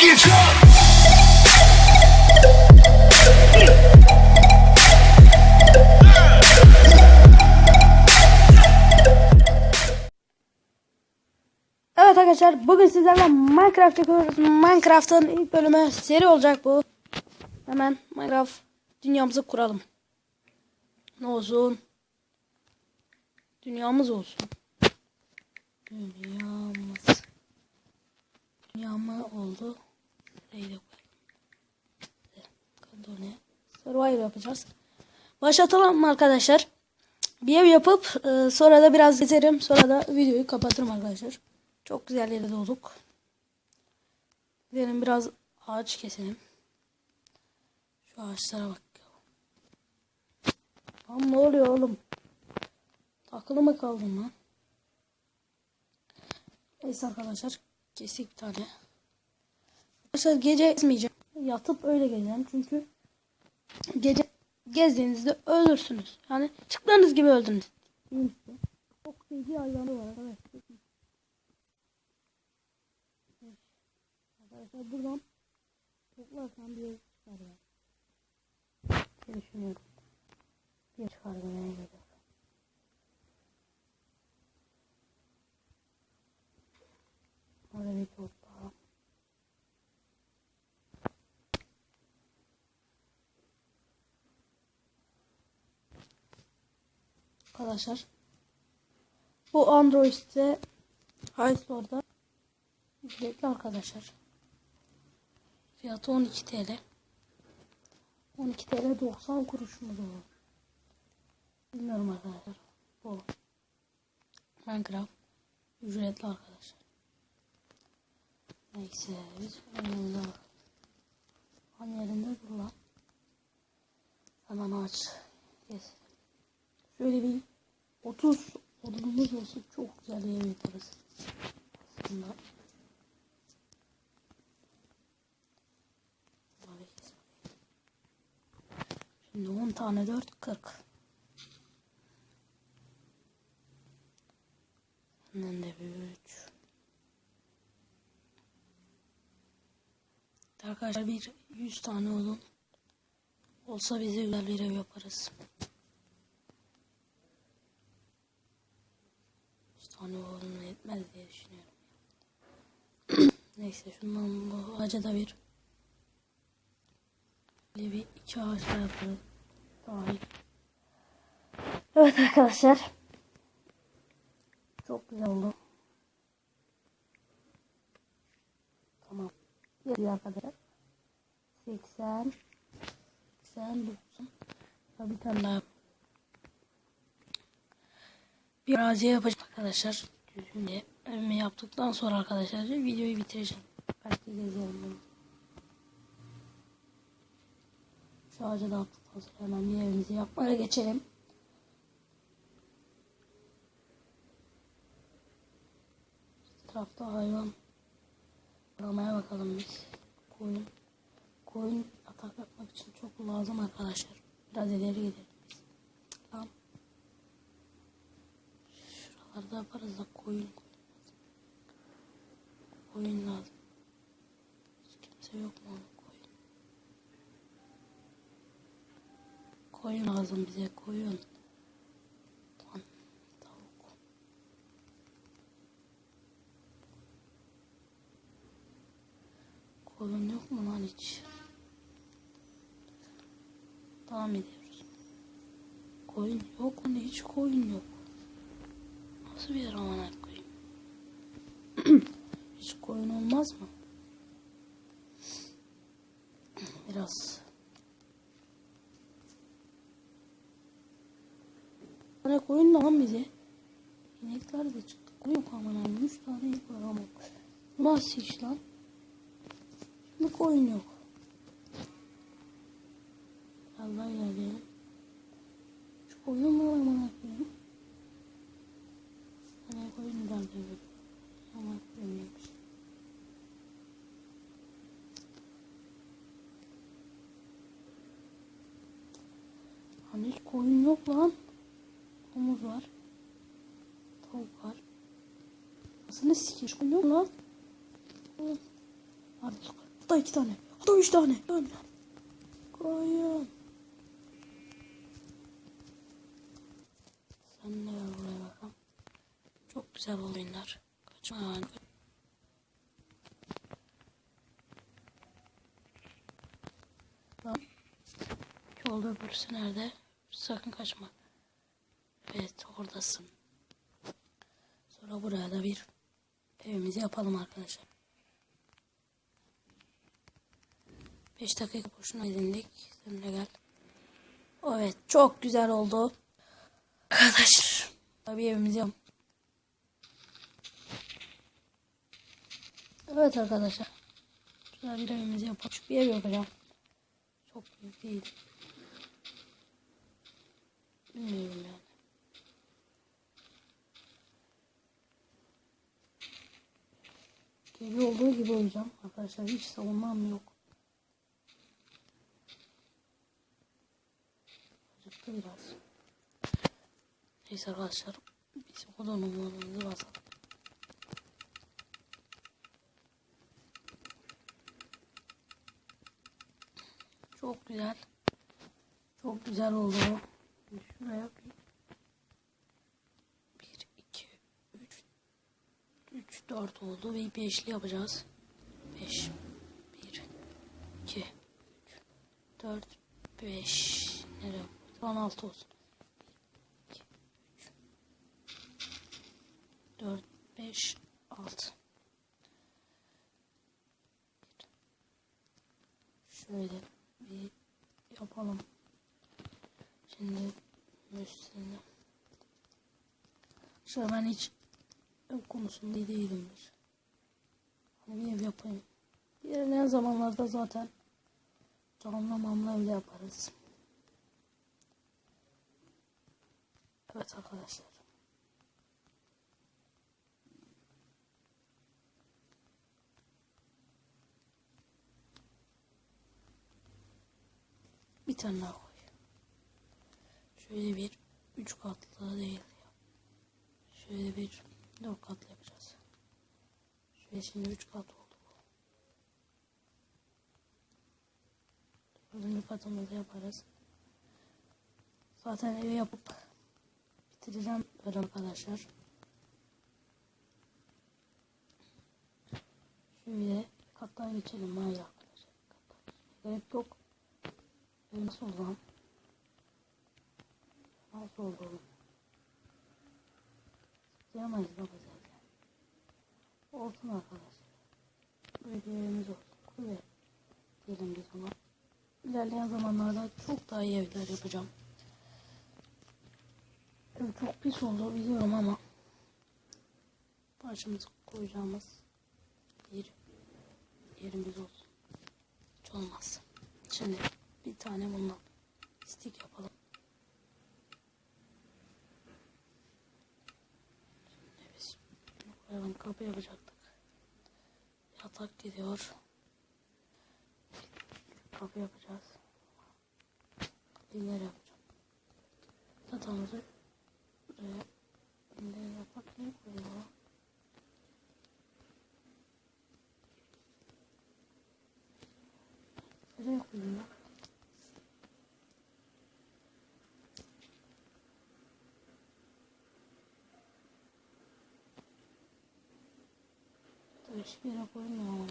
get drunk. Evet arkadaşlar bugün sizlerle Minecraft yapıyoruz. Minecraft'ın ilk bölümü seri olacak bu. Hemen Minecraft dünyamızı kuralım. Ne olsun? Dünyamız olsun. Dünyamız. Dünyamı oldu. Da koyalım. Ne? Survival yapacağız. Başlatalım mı arkadaşlar? Bir ev yapıp e, sonra da biraz gezerim. Sonra da videoyu kapatırım arkadaşlar. Çok güzel yere doğduk. Gidelim biraz ağaç keselim. Şu ağaçlara bak. Lan ne oluyor oğlum? Takılı mı kaldın lan? Neyse arkadaşlar. Kesik bir tane. Arkadaşlar gece gezmeyeceğim. Yatıp öyle gezeceğim. Çünkü gece gezdiğinizde ölürsünüz. Yani çıktığınız gibi öldünüz. Çok sevdiği hayvanı var arkadaşlar. Arkadaşlar buradan toplarsam bir çıkar ya. Ne düşünüyorum? Bir çıkar bana göre. Orada bir topla. Arkadaşlar bu Android'de High Store'da ücretli arkadaşlar. Fiyatı 12 TL. 12 TL 90 kuruş mu doğru? Bilmiyorum arkadaşlar. Bu. Minecraft ücretli arkadaşlar. Neyse biz. An yerinde dur lan. Hemen aç. Kes. Şöyle bir 30 odunumuz olsun çok güzel yer yaparız. Aslında. Şimdi 10 tane 4 40. Senden de bir 3. Arkadaşlar bir 100 tane olun. Olsa bize güzel bir ev yaparız. 100 tane olun yetmez diye düşünüyorum. Neyse şundan bu ağaca da bir Böyle bir iki ağaç daha. Evet arkadaşlar. Çok güzel oldu. Tamam. Geliyor arkadaşlar. 80 80 90 Ya bir tane daha yap. Bir araziye yapacağım arkadaşlar. Düzgünce evimi yaptıktan sonra arkadaşlar videoyu bitireceğim. Belki gezerim bunu. Şu ağaca da attıktan sonra hemen bir yapmaya geçelim. Etrafta hayvan aramaya bakalım biz. Koyun. Koyun atak yapmak için çok lazım arkadaşlar. Biraz ileri gidelim biz. Tamam. Şuralarda yaparız da koyun. Koyun lazım. Hiç kimse yok mu? Koyun. Koyun lazım bize koyun. Lan tavuk. Yok mu lan hiç? Devam ediyoruz. Koyun yok mu? Hiç koyun yok. Nasıl bir amana koyun? hiç koyun olmaz mı? Biraz tane koyun lan bize. İnekler de çıktı. Koyun abi. Üç tane inek var ama. Nasıl iş lan? Şimdi koyun yok. Daha ilerleyelim. Şu koyun mu aman koyun? Hani koyun nerede böyle? Aman koyun yokmuş. Hani hiç koyun yok lan. Domuz var. Tavuk var. Ne sikir? Koyun yok lan. Artık. Hatta iki tane. Hatta üç tane. Bir tane. Koyun. Sen de buraya bakalım. Çok güzel oyunlar. Kaçma yani. Tamam. Yolda öbürsü nerede? Sakın kaçma. Evet oradasın. Sonra buraya da bir evimizi yapalım arkadaşlar. 5 dakika boşuna edindik. Sen de gel. Evet çok güzel oldu. Arkadaşlar. Bir evimizi yapalım. Evet arkadaşlar. Güzel bir evimizi yapalım. Bir ev yapacağım. Çok büyük değil. Bilmiyorum yani. Gibi olduğu gibi olacağım. Arkadaşlar hiç savunmam yok. Acıktı biraz. Neyse arkadaşlar. Biz o da numaramızı basalım. Çok güzel. Çok güzel oldu. Şuraya bir. Bir, iki, üç. Üç, dört oldu ve beşli yapacağız. Beş. Bir, iki, üç, dört, beş. Nereye? On altı olsun. Bir, iki, üç, dört, beş, altı. Şöyle bir yapalım. Şimdi üstünde. Şöyle ben hiç ev konusunda iyi değilimdir. Hani bir ev yapayım. İlerleyen zamanlarda zaten camla mamla evde yaparız. Evet arkadaşlar. Bir tane daha. Şöyle bir üç katlı değil. Şöyle bir dört katlı yapacağız. Şöyle şimdi üç kat oldu bu. Dördüncü katımızı yaparız. Zaten evi yapıp bitireceğim böyle arkadaşlar. Şöyle kattan geçelim hayır arkadaşlar. Kattan gerek yok. Nasıl oldu Nasıl oldu oğlum? Zıplayamayız baba zaten. Olsun arkadaşlar. Bir evimiz olsun. Kule diyelim biz ona. İlerleyen zamanlarda çok daha iyi evler yapacağım. Ev çok pis oldu biliyorum ama başımıza koyacağımız bir yerimiz olsun. Hiç olmaz. Şimdi bir tane bundan stik yapalım. Şimdi biz koyalım kapı yapacaktık. Yatak gidiyor. Kapı yapacağız. Kapıyı yapacağım? Yatağımızı buraya nereye yapak niye koyuyor? Nereye koyuyor? Hiçbir yere koymuyor.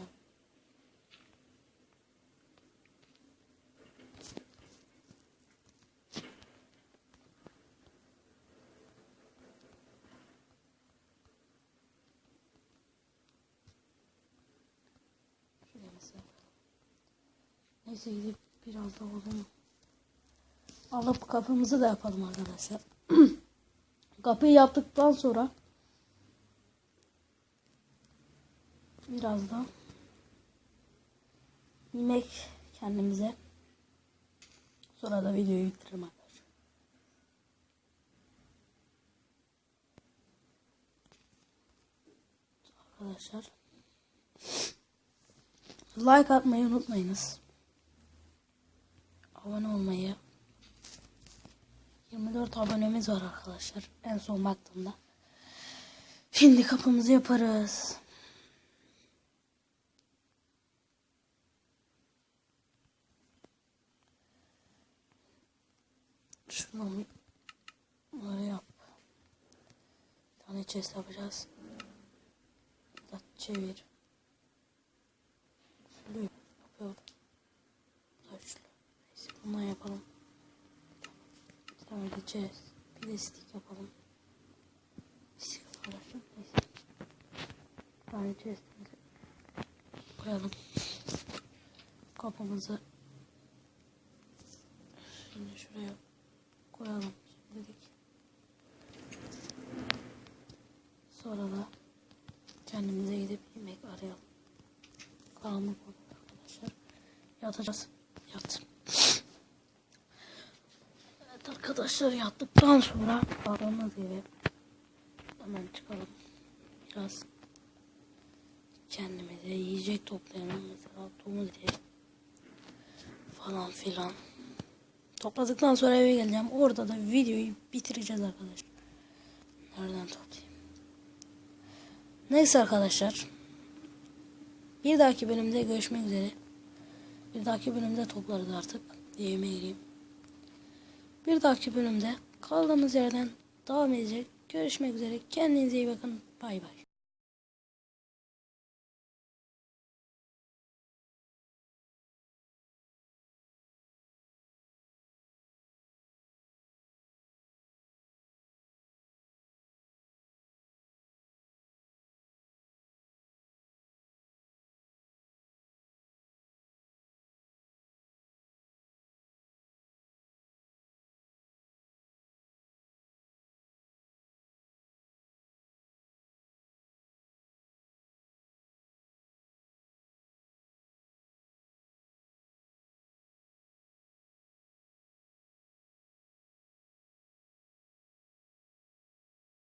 Neyse gidip biraz da odun alıp kapımızı da yapalım arkadaşlar. Kapıyı yaptıktan sonra biraz da yemek kendimize. Sonra da videoyu bitiririm arkadaşlar. Arkadaşlar like atmayı unutmayınız. Abone olmayı 24 abonemiz var arkadaşlar. En son baktığımda. Şimdi kapımızı yaparız. Böyle yap. Bir tane chest yapacağız. Da çevir. Şöyle yapıyorum. Üçlü. Neyse bundan yapalım. Bir tane chest. Bir de stick yapalım. Stick arkadaşlar. Neyse. Bir tane chestimizi koyalım. Kapımızı Şimdi şuraya koyalım şimdilik. Sonra da kendimize gidip yemek arayalım. Karanlık oldu arkadaşlar. Yatacağız. Yat. Evet arkadaşlar yattıktan sonra aradığımız gibi hemen çıkalım. Biraz kendimize yiyecek toplayalım. Mesela domuz diye falan filan. Topladıktan sonra eve geleceğim. Orada da videoyu bitireceğiz arkadaşlar. Nereden toplayayım? Neyse arkadaşlar. Bir dahaki bölümde görüşmek üzere. Bir dahaki bölümde toplarız artık. Diyeme gireyim. Bir dahaki bölümde kaldığımız yerden devam edecek. Görüşmek üzere. Kendinize iyi bakın. Bay bay.